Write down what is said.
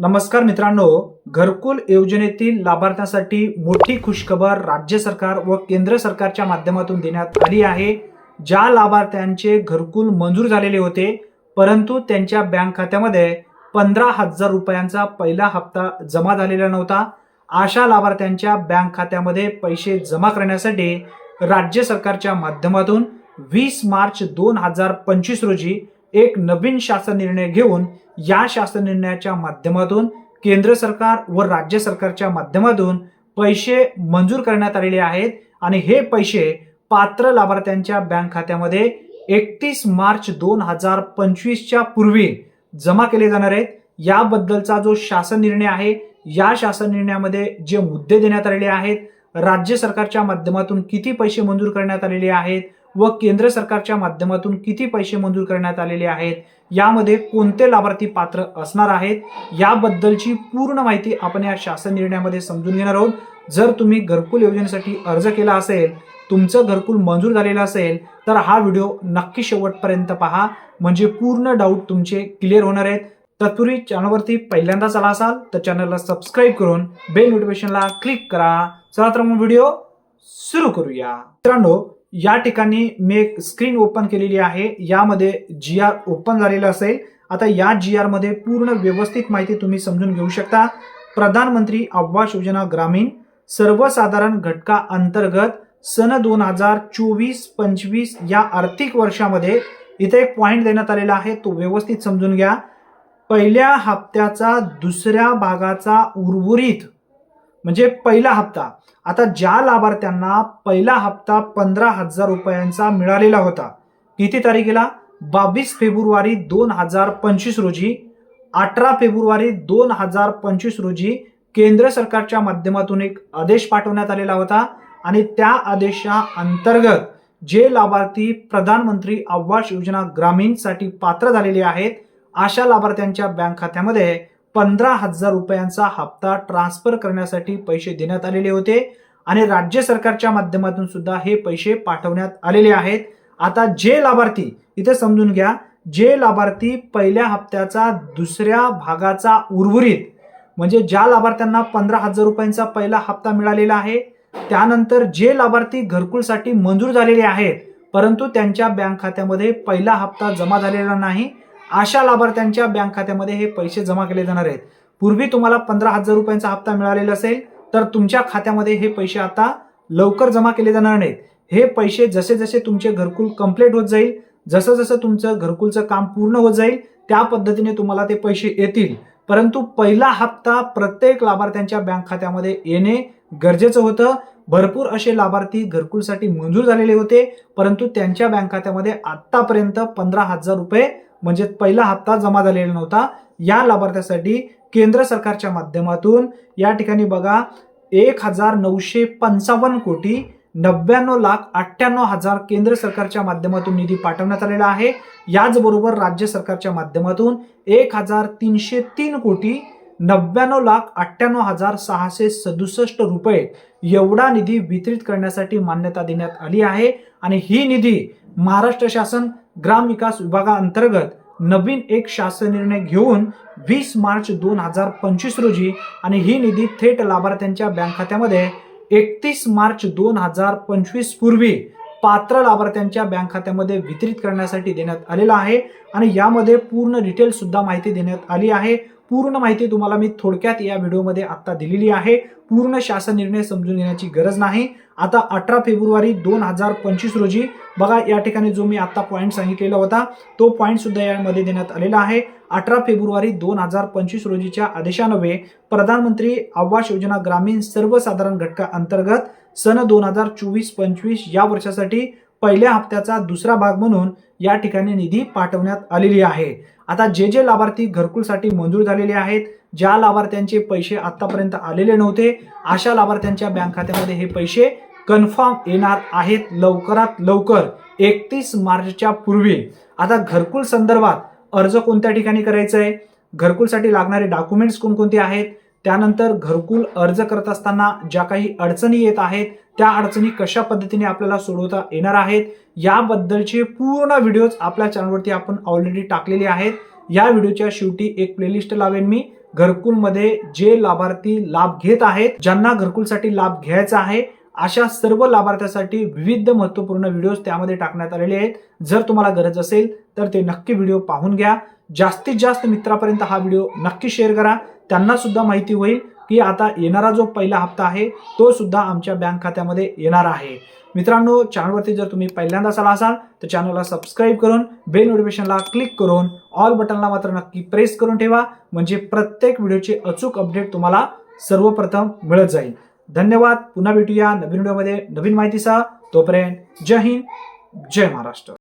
नमस्कार मित्रांनो घरकुल योजनेतील लाभार्थ्यांसाठी मोठी खुशखबर राज्य सरकार व केंद्र सरकारच्या माध्यमातून देण्यात आली आहे. ज्या लाभार्थ्यांचे घरकुल मंजूर झालेले होते परंतु त्यांच्या बँक खात्यामध्ये पंधरा हजार रुपयांचा पहिला हप्ता जमा झालेला नव्हता. अशा लाभार्थ्यांच्या बँक खात्यामध्ये पैसे जमा करण्यासाठी राज्य सरकारच्या माध्यमातून वीस मार्च दोन हजार पंचवीस रोजी एक नवीन शासन निर्णय घेऊन या शासन निर्णयाच्या माध्यमातून केंद्र सरकार व राज्य सरकारच्या माध्यमातून पैसे मंजूर करण्यात आलेले आहेत आणि हे पैसे पात्र लाभार्थ्यांच्या बँक खात्यामध्ये एकतीस मार्च दोन हजार पंचवीसच्या पूर्वी जमा केले जाणार आहेत. याबद्दलचा जो शासन निर्णय आहे या शासन निर्णयामध्ये जे मुद्दे देण्यात आलेले आहेत राज्य सरकारच्या माध्यमातून किती पैसे मंजूर करण्यात आलेले आहेत व केंद्र सरकारच्या माध्यमातून किती पैसे मंजूर करण्यात आलेले आहेत? यामध्ये कोणते लाभार्थी पात्र असणार आहेत? याबद्दलची पूर्ण माहिती आपण या शासन निर्णयामध्ये समजून घेणार आहोत. जर तुम्ही घरकुल योजनेसाठी अर्ज केला असेल तुमचं घरकुल मंजूर झालेलं असेल तर हा व्हिडिओ नक्की शेवटपर्यंत पहा. म्हणजे पूर्ण डाऊट तुमचे क्लिअर होणार आहेत. तत्पूर्वी चॅनलवरती पहिल्यांदाच आला असाल तर चॅनलला सबस्क्राईब करून बेल नोटिफिकेशनला क्लिक करा. चला तर मग व्हिडिओ सुरू करूया. मित्रांनो या ठिकाणी मी एक स्क्रीन ओपन केलेली आहे. यामध्ये जी आर ओपन झालेलं असेल. आता या जी आरमध्ये पूर्ण व्यवस्थित माहिती तुम्ही समजून घेऊ शकता. प्रधानमंत्री आवास योजना ग्रामीण सर्वसाधारण घटका अंतर्गत सन दोन हजार चोवीस पंचवीस या आर्थिक वर्षामध्ये इथे एक पॉईंट देण्यात आलेला आहे. तो व्यवस्थित समजून घ्या. पहिल्या हप्त्याचा दुसऱ्या भागाचा उर्वरित म्हणजे पहिला हप्ता. आता ज्या लाभार्थ्यांना पहिला हप्ता पंधरा हजार रुपयांचा मिळालेला होता किती तारखेला? बावीस फेब्रुवारी दोन हजार पंचवीस रोजी अठरा फेब्रुवारी दोन हजार पंचवीस रोजी केंद्र सरकारच्या माध्यमातून एक आदेश पाठवण्यात आलेला होता आणि त्या आदेशा अंतर्गत जे लाभार्थी प्रधानमंत्री आवास योजना ग्रामीणसाठी पात्र झालेले आहेत अशा लाभार्थ्यांच्या बँक खात्यामध्ये पंधरा हजार रुपयांचा हप्ता ट्रान्सफर करण्यासाठी पैसे देण्यात आलेले होते आणि राज्य सरकारच्या माध्यमातून सुद्धा हे पैसे पाठवण्यात आलेले आहेत. आता जे लाभार्थी इथे समजून घ्या जे लाभार्थी पहिल्या हप्त्याचा दुसऱ्या भागाचा उर्वरित म्हणजे ज्या लाभार्थ्यांना पंधरा हजार रुपयांचा पहिला हप्ता मिळालेला आहे त्यानंतर जे लाभार्थी घरकुलसाठी मंजूर झालेले आहेत परंतु त्यांच्या बँक खात्यामध्ये पहिला हप्ता जमा झालेला नाही अशा लाभार्थ्यांच्या बँक खात्यामध्ये हे पैसे जमा केले जाणार आहेत. पूर्वी तुम्हाला पंधरा हजार रुपयांचा हप्ता मिळालेला असेल तर तुमच्या खात्यामध्ये हे पैसे आता लवकर जमा केले जाणार नाहीत. हे पैसे जसे जसे तुमचे घरकुल कंप्लीट होत जाईल जसं जसं तुमचं घरकुलचं काम पूर्ण होत जाईल त्या पद्धतीने तुम्हाला ते पैसे येतील. परंतु पहिला हप्ता प्रत्येक लाभार्थ्यांच्या बँक खात्यामध्ये येणे गरजेचं होतं. भरपूर असे लाभार्थी घरकुलसाठी मंजूर झालेले होते परंतु त्यांच्या बँक खात्यामध्ये आत्तापर्यंत पंधरा हजार रुपये म्हणजे पहिला हप्ता जमा झालेला नव्हता. या लाभार्थ्यासाठी केंद्र सरकारच्या माध्यमातून या ठिकाणी बघा एक हजार नऊशे पंचावन्न कोटी नव्याण्णव लाख अठ्ठ्याण्णव हजार केंद्र सरकारच्या माध्यमातून निधी पाठवण्यात आलेला आहे. याचबरोबर राज्य सरकारच्या माध्यमातून एक हजार तीनशे तीन कोटी नव्याण्णव लाख अठ्ठ्याण्णव हजार सहाशे सदुसष्ट रुपये एवढा निधी वितरित करण्यासाठी मान्यता देण्यात आली आहे. आणि ही निधी महाराष्ट्र शासन ग्राम विकास विभागाअंतर्गत नवीन एक शासन निर्णय घेऊन वीस मार्च दोन हजार पंचवीस रोजी आणि ही निधी थेट लाभार्थ्यांच्या बँक खात्यामध्ये एकतीस मार्च दोन हजार पंचवीस पूर्वी पात्र लाभार्थ्यांच्या बँक खात्यामध्ये वितरित करण्यासाठी देण्यात आलेला आहे. आणि यामध्ये पूर्ण डिटेल सुद्धा माहिती देण्यात आली आहे. पूर्ण माहिती तुम्हाला मी थोडक्यात या व्हिडिओमध्ये आत्ता दिलेली आहे. पूर्ण शासन निर्णय समजून घेण्याची गरज नाही. आता अठरा फेब्रुवारी दोन हजार पंचवीस रोजी बघा या ठिकाणी जो मी आत्ता पॉईंट सांगितलेला होता तो पॉईंट सुद्धा यामध्ये देण्यात आलेला आहे. अठरा फेब्रुवारी दोन हजार पंचवीस रोजीच्या आदेशानवे प्रधानमंत्री आवास योजना ग्रामीण सर्वसाधारण घटका अंतर्गत सन दोन हजार चोवीस पंचवीस या वर्षासाठी पहिल्या हप्त्याचा दुसरा भाग म्हणून या ठिकाणी निधी पाठवण्यात आलेली आहे. आता जे जे लाभार्थी घरकुलसाठी मंजूर झालेले आहेत ज्या लाभार्थ्यांचे पैसे आतापर्यंत आलेले नव्हते अशा लाभार्थ्यांच्या बँक खात्यामध्ये हे पैसे कन्फर्म येणार आहेत लवकरात लवकर एकतीस मार्चच्या पूर्वी. आता घरकुल संदर्भात अर्ज कोणत्या ठिकाणी करायचा आहे घरकुलसाठी लागणारे डॉक्युमेंट्स कोणकोणते आहेत? त्यानंतर घरकुल अर्ज करत असताना ज्या काही अडचणी येत आहेत त्या अडचणी कशा पद्धतीने आपल्याला सोडवता येणार आहेत याबद्दलचे पूर्ण व्हिडिओज आपल्या चॅनलवरती आपण ऑलरेडी टाकलेले आहेत. या व्हिडिओच्या शेवटी एक प्लेलिस्ट लावेन मी. घरकुलमध्ये जे लाभार्थी लाभ घेत आहेत ज्यांना घरकुलसाठी लाभ घ्यायचा आहे अशा सर्व लाभार्थ्यासाठी विविध महत्त्वपूर्ण व्हिडिओज त्यामध्ये टाकण्यात आलेले आहेत. जर तुम्हाला गरज असेल तर ते नक्की व्हिडिओ पाहून घ्या. जास्तीत जास्त मित्रापर्यंत हा व्हिडिओ नक्की शेअर करा. त्यांना सुद्धा माहिती होईल की आता येणारा जो पहिला हप्ता आहे तो सुद्धा आमच्या बँक खात्यामध्ये येणार आहे. मित्रांनो चॅनलवरती जर तुम्ही पहिल्यांदाच आला असाल तर चॅनलला सबस्क्राईब करून बेल नोटिफिकेशनला क्लिक करून ऑल बटनला मात्र नक्की प्रेस करून ठेवा म्हणजे प्रत्येक व्हिडिओची अचूक अपडेट तुम्हाला सर्वप्रथम मिळत जाईल. धन्यवाद पुन्हा भेटूया नवीन व्हिडिओमध्ये नवीन माहितीसह. तोपर्यंत जय हिंद जय महाराष्ट्र.